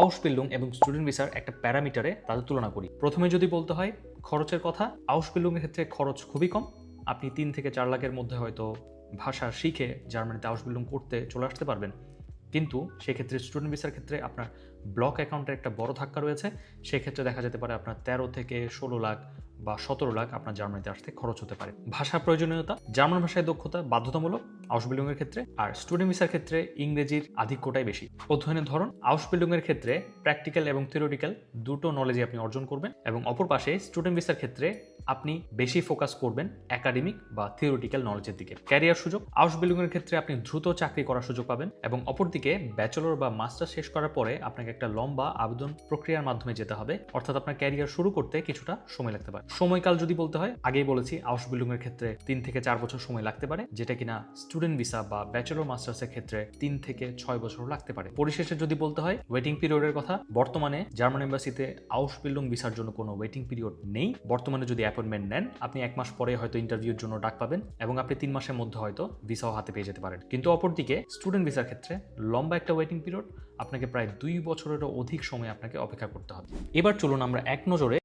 আউসবিল্ডুং এবং স্টুডেন্ট ভিসার একটা প্যারামিটারে তাদের তুলনা করি। প্রথমে যদি বলতে হয় খরচের কথা আউসবিল্ডুংয়ের ক্ষেত্রে খরচ খুবই কম। আপনি তিন থেকে চার লাখের মধ্যে হয়তো ভাষা শিখে জার্মানিতে আউসবিল্ডুং করতে চলে আসতে পারবেন। কিন্তু সেক্ষেত্রে স্টুডেন্ট ভিসার ক্ষেত্রে আপনার ব্লক অ্যাকাউন্টের একটা বড় ধাক্কা রয়েছে। সেক্ষেত্রে দেখা যেতে পারে আপনার তেরো থেকে ষোলো লাখ বা সতেরো লাখ আপনার জার্মানিতে আসতে খরচ হতে পারে। ভাষা প্রয়োজনীয়তা, জার্মান ভাষায় দক্ষতা, বাধ্যতামূলক আউসবিল্ডিং এর ক্ষেত্রে, আর স্টুডেন্ট ভিসার ক্ষেত্রে ইংরেজির আধিক্যটাই বেশি। অধ্যয়নের ধরন আউসবিল্ডিং এর ক্ষেত্রে প্র্যাকটিক্যাল এবং থিওরিটিক্যাল দুটো নলেজই আপনি অর্জন করবেন এবং অপর পাশে স্টুডেন্ট ভিসার ক্ষেত্রে আপনি বেশি ফোকাস করবেন একাডেমিক বা থিওরিটিক্যাল নলেজের দিকে। ক্যারিয়ার সুযোগ আউসবিল্ডিং এর ক্ষেত্রে আপনি দ্রুত চাকরি করার সুযোগ পাবেন এবং অপরদিকে ব্যাচেলর বা মাস্টার শেষ করার পরে আপনাকে একটা লম্বা আবেদন প্রক্রিয়ার মাধ্যমে যেতে হবে। অর্থাৎ আপনার ক্যারিয়ার শুরু করতে কিছুটা সময় লাগতে পারে। সময়কাল যদি বলতে হয়, আগেই বলেছি আউসবিল্ডিং এর ক্ষেত্রে তিন থেকে চার বছর সময় লাগতে পারে, যেটা কিনা স্টুডেন্ট ভিসা বা ব্যাচেলর মাস্টার্সের ক্ষেত্রে তিন থেকে ছয় বছর লাগতে পারে। পরিশেষে যদি বলতে হয় ওয়েটিং পিরিয়ডের কথা, বর্তমানে জার্মান এম্বাসিতে আউসবিল্ডিং ভিসার জন্য কোনো ওয়েটিং পিরিয়ড নেই। বর্তমানে যদি অ্যাপয়েন্টমেন্ট নেন, আপনি এক মাস পরে হয়তো ইন্টারভিউর জন্য ডাক পাবেন এবং আপনি তিন মাসের মধ্যে হয়তো ভিসাও হাতে পেয়ে যেতে পারেন। কিন্তু অপরদিকে স্টুডেন্ট ভিসার ক্ষেত্রে লম্বা একটা ওয়েটিং পিরিয়ড আপনাকে প্রায় দুই বছরেরও অধিক সময় আপনাকে অপেক্ষা করতে হবে। এবার চলুন আমরা এক নজরে